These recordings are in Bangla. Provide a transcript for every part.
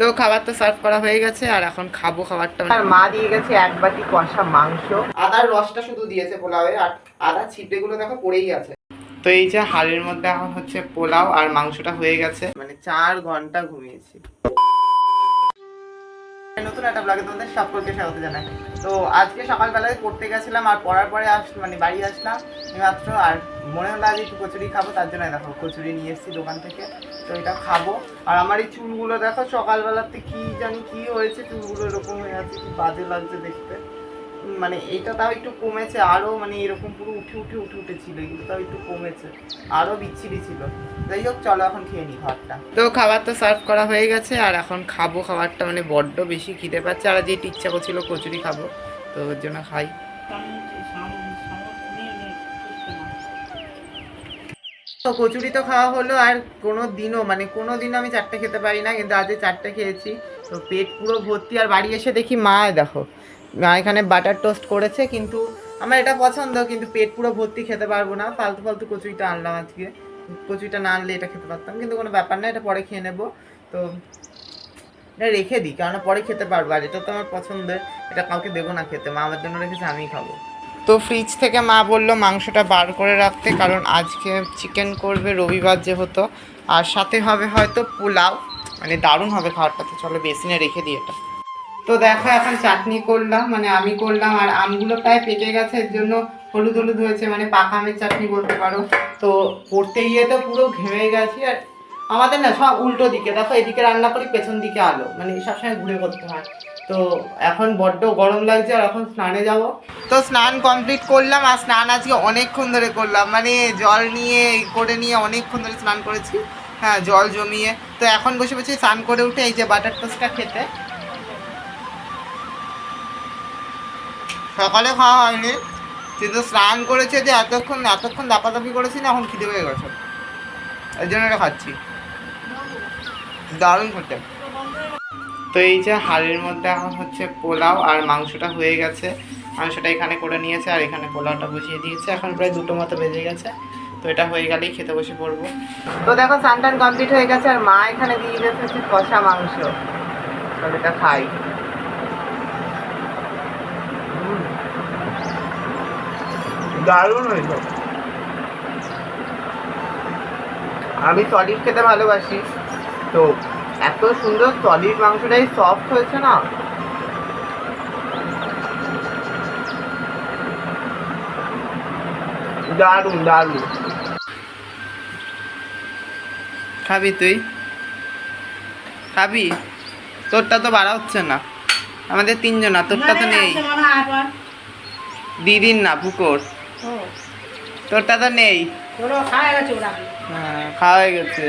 তো খাবার তো সার্ভ করা হয়ে গেছে আর এখন খাব খাবারটা। আর মা দিয়ে গেছে এক বাটি কষা মাংস। আদার রসটা শুধু দিয়েছে পোলাওয়ে আর আদা ছিপড়ে গুলো দেখো পড়েই আছে। তো এই যে হাড়ের মধ্যে এখন হচ্ছে পোলাও আর মাংসটা হয়ে গেছে। মানে চার ঘণ্টা ঘুমিয়েছি। নতুন একটা ব্লগে তোমাদের সকলকে স্বাগত জানাই। তো আজকে সকালবেলায় পড়তে গেছিলাম আর পড়ার পরে আস মানে বাড়ি আসলাম মাত্র আর মনে হলো আজ একটু কচুরি খাব তার জন্য দেখো কচুরি নিয়ে এসেছি দোকান থেকে। তো এটা খাব। আর আমার এই চুলগুলো দেখো সকালবেলাতে কি জানি কি হয়েছে, চুলগুলো এরকম হয়ে আছে, কি বাজে লাগছে দেখতে। মানে এটা তাও একটু কমেছে আরও মানে এরকম পুরো উঠে উঠে উঠে উঠে ছিল এগুলো তাও একটু কমেছে আরও বিচ্ছিরি ছিল। যাই হোক, চলো এখন খেয়ে নিই খাবারটা তো খাবার তো সার্ভ করা হয়ে গেছে, আর এখন খাব খাবারটা মানে বড্ড বেশি খিদে পাচ্ছে, আর যেটি ইচ্ছা করছিল কচুরি খাব, তো ওর জন্য খাই। তো কচুরি তো খাওয়া হলো আর কোনো দিনও মানে কোনো দিনও আমি চারটে খেতে পারি না, কিন্তু আজ এই চারটে খেয়েছি। তো পেট পুরো ভর্তি, আর বাড়ি এসে দেখি মা, দেখো, মা এখানে বাটার টোস্ট করেছে, কিন্তু আমার এটা পছন্দ, কিন্তু পেট পুরো ভর্তি খেতে পারব না। ফালতু ফালতু কচুরিটা আনলাম আজকে। কচুরিটা না আনলে এটা খেতে পারতাম, কিন্তু কোনো ব্যাপার না, এটা পরে খেয়ে নেব। তো এটা রেখে দিই, কেননা পরে খেতে পারব, আর এটা তো আমার পছন্দের, এটা কাউকে দেবো না খেতে। মা আমার জন্য রেখেছে, আমিই খাব। তো ফ্রিজ থেকে মা বলল মাংসটা বার করে রাখতে, কারণ আজকে চিকেন করবে, রবিবার যেহেতু। আর সাথে হবে হয়তো পোলাও মানে দারুণ হবে খাবারটা তো চলো বেসিনে রেখে দিই এটা। তো দেখো এখন চাটনি করলাম মানে আমি করলাম, আর আমগুলো প্রায় পেকে গেছে, এর জন্য হলুদ হলুদ হয়েছে মানে পাকা আমের চাটনি বলতে পারো। তো পড়তে গিয়ে তো পুরো ঘেমে গেছি, আর আমাদের না সব উল্টো দিকে, দেখো এদিকে রান্না করি, পেছন দিকে আলো। মানে সবসময় ঘুরে করতে হয়। তো এখন বড্ড গরম লাগছে আর এখন স্নানে যাব। তো স্নান কমপ্লিট করলাম আর স্নান আজকে অনেকক্ষণ ধরে করলাম। মানে জল নিয়ে করে নিয়ে অনেকক্ষণ ধরে স্নান করেছি। হ্যাঁ জল জমিয়ে। তো এখন বসে বসে স্নান করে উঠে এই যে বাটার টোস্টটা খেতে। সকালে খাওয়া হয়নি। কিন্তু স্নান করেছে যে এতক্ষণ এতক্ষণ দাপাদাপি করেছি না, এখন খিদে হয়ে গেছে। এই জন্য এটা খাচ্ছি। দারুণ খেতে। তো এই যে হাড়ের মধ্যে এখন হচ্ছে পোলাও আর মাংসটা হয়ে গেছে। মাংসটা এখানে করে নিয়েছে আর এখানে পোলাওটা বসিয়ে দিয়েছে। এখন প্রায় দুটো মতো বেজে গেছে। তো এটা হয়ে গেলেই খেতে বসে পড়ব। তো দেখো সানটান কমপ্লিট হয়ে গেছে আর মা এখানে দিয়ে হচ্ছে কষা মাংস। তো এটা খাই। দারুণ হয়েছে। আমি সলিড খেতে ভালোবাসি। তো এত সুন্দর সলিড মাংসটাই সফট হয়েছে না? দারুণ দারুণ। খাবি তুই? খাবি? তোরটা তো বাড়া হচ্ছে না। আমাদের তিনজন তোরটা তো নেই। দিদির না পুকুর। তোরটা তো নেই। হ্যাঁ খাওয়া হয়ে গেছে।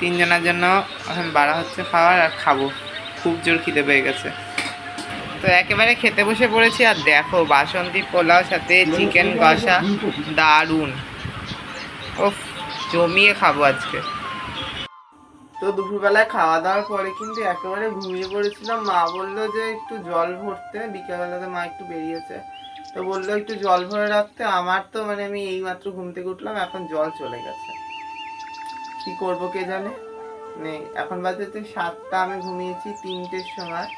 তিনজনের জন্য এখন বাড়া হচ্ছে খাওয়ার আর খাব। খুব জোর খিদে পেয়ে গেছে। তো একেবারে খেতে বসে পড়েছি আর দেখো, বাসন্তী পোলাও সাথে চিকেন কষা দারুণ। ওফ জমিয়ে খাব আজকে। তো দুপুরবেলায় খাওয়া দাওয়ার পরে কিন্তু একেবারে ঘুমিয়ে পড়েছিলাম। মা বলল যে একটু জল ভরতে, বিকেলবেলাতে মা একটু বেরিয়েছে। তো বলল একটু জল ভরে রাখতে। আমার তো মানে আমি এই মাত্র ঘুম থেকে উঠলাম, এখন জল চলে গেছে। কি করব কে জানে? মানে এখন বাজে তো সাতটা, আমি ঘুমিয়েছি তিনটের সময়।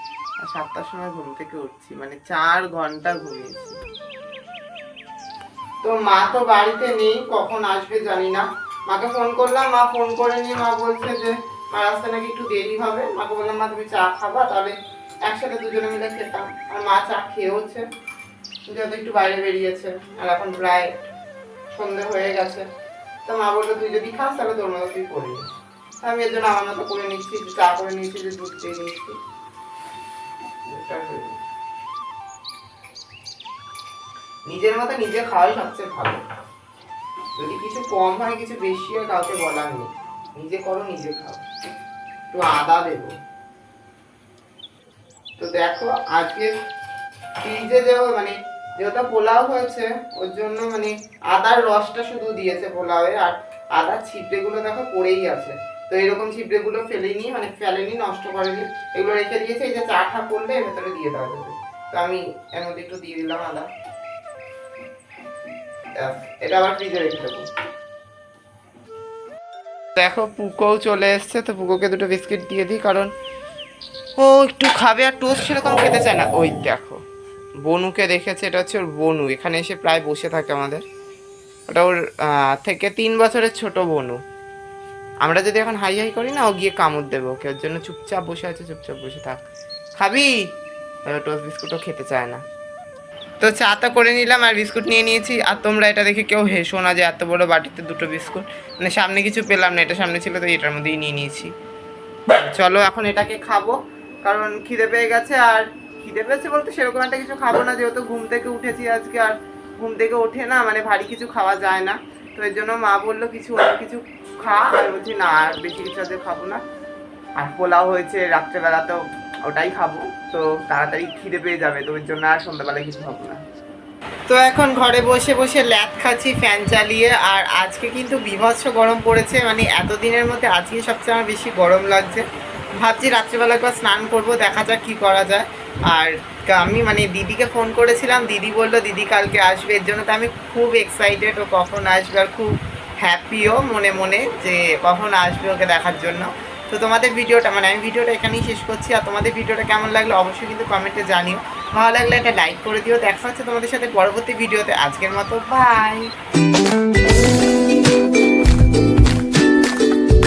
আর সাতটার সময় ঘুম থেকে উঠছি মানে চার ঘণ্টা ঘুমিয়েছি। তো মা তো বাড়িতে নেই, কখন আসবে জানি না। মাকে ফোন করলাম, মা ফোন করে নিয়ে মা বলছে যে, মা আসতে নাকি একটু দেরি হবে? মাকে বললাম, মা, তুমি চা খাবা? তাহলে একসাথে দুজনে মিলে খেতাম। আর মা চা খেয়েওছে। যেহেতু একটু বাইরে বেরিয়েছে, আর এখন প্রায় সন্ধে হয়ে গেছে। তো মা বলল, তুই যদি খাস, তাহলে তোর মতো তুই করে আমি এর জন্য আমার মতো করে নিচ্ছি চা করে নিচ্ছি যে দুধ দিয়ে নিচ্ছি। নিজের মতো নিজে খাওয়াই সবচেয়ে ভালো। যদি কিছু কম হয়, কিছু বেশি হয়, কাউকে বলার নেই। নিজে করো, নিজে খাও। একটু আদা দেবো। তো দেখো, আজকে ফ্রিজে যে মানে যেহেতু পোলাও হয়েছে, ওর জন্য মানে আদার রসটা শুধু দিয়েছে পোলাওয়ে, আর আদার ছিপড়েগুলো দেখো পড়েই আছে। তো এরকম ছিপড়েগুলো ফেলেনি মানে ফেলেনি, নষ্ট করেনি, এগুলো রেখে দিয়েছে, এই যে চাটা করলে এর ভেতরে দিয়ে দেওয়া যাবে। তো আমি এর মধ্যে একটু দিয়ে দিলাম আদা। এটা দেখো পুকোও চলে এসছে, তো পুকোকে দুটো বিস্কিট দিয়ে দিই, কারণ ও একটু খাবে আর টোস্ট সেরকম খেতে চায় না। ওই দেখো। বনুকে দেখেছে, এটা হচ্ছে ওর বনু। এখানে এসে প্রায় বসে থাকে আমাদের। ওটা ওর থেকে তিন বছরের ছোট বনু। আমরা যদি এখন হাই হাই করি না, ও গিয়ে কামড় দেবো ওকে। ওর জন্য চুপচাপ বসে আছে, চুপচাপ বসে থাক। খাবি? টোস্ট বিস্কুটও খেতে চায় না। তো চা তো করে নিলাম, আর বিস্কুট নিয়ে নিয়েছি। আর তোমরা এটা দেখে কেউ হেসো না যে এত বড় বাটিতে দুটো বিস্কুট। মানে সামনে কিছু পেলাম না, এটা সামনে ছিল, তো এটার মধ্যেই নিয়ে নিয়েছি। চলো, এখন এটাকে খাব, কারণ খিদে পেয়ে গেছে, আর খিদে পেয়েছে বলতে, সেরকম একটা কিছু খাব না, যেহেতু ঘুম থেকে উঠেছি আজকে আর ঘুম থেকে ওঠে না মানে ভারী কিছু খাওয়া যায় না। তো এর জন্য মা বলল, কিছু অন্য কিছু খা। আর বলছি, না, আর বেশি কিছু আজকে খাব না। আর পোলাও হয়েছে, রাত্রেবেলা তো ওটাই খাব। তো তাড়াতাড়ি খিদে পেয়ে যাবে, তো ওর জন্য আর সন্ধ্যাবেলায় কিছু খাব না। তো এখন ঘরে বসে বসে ল্যাদ খাচ্ছি, ফ্যান চালিয়ে। আর আজকে কিন্তু বিভৎস গরম পড়েছে মানে এতদিনের মধ্যে আজকে সবচেয়ে আমার বেশি গরম লাগছে। ভাবছি রাত্রিবেলা একবার স্নান করব, দেখা যাক কি করা যায়। আর আমি মানে দিদিকে ফোন করেছিলাম, দিদি বলল, দিদি কালকে আসবে। এর জন্য তো আমি খুব এক্সাইটেড ও কখন আসবে আর খুব হ্যাপিও মনে মনে যে কখন আসবে ওকে দেখার জন্য। তো তোমাদের ভিডিওটা মানে আমি ভিডিওটা এখানেই শেষ করছি। আর তোমাদের ভিডিওটা কেমন লাগল অবশ্যই কিন্তু কমেন্টে জানিও। ভালো লাগলে একটা লাইক করে দিও। দেখা হচ্ছে তোমাদের সাথে পরবর্তী ভিডিওতে। আজকের মতো বাই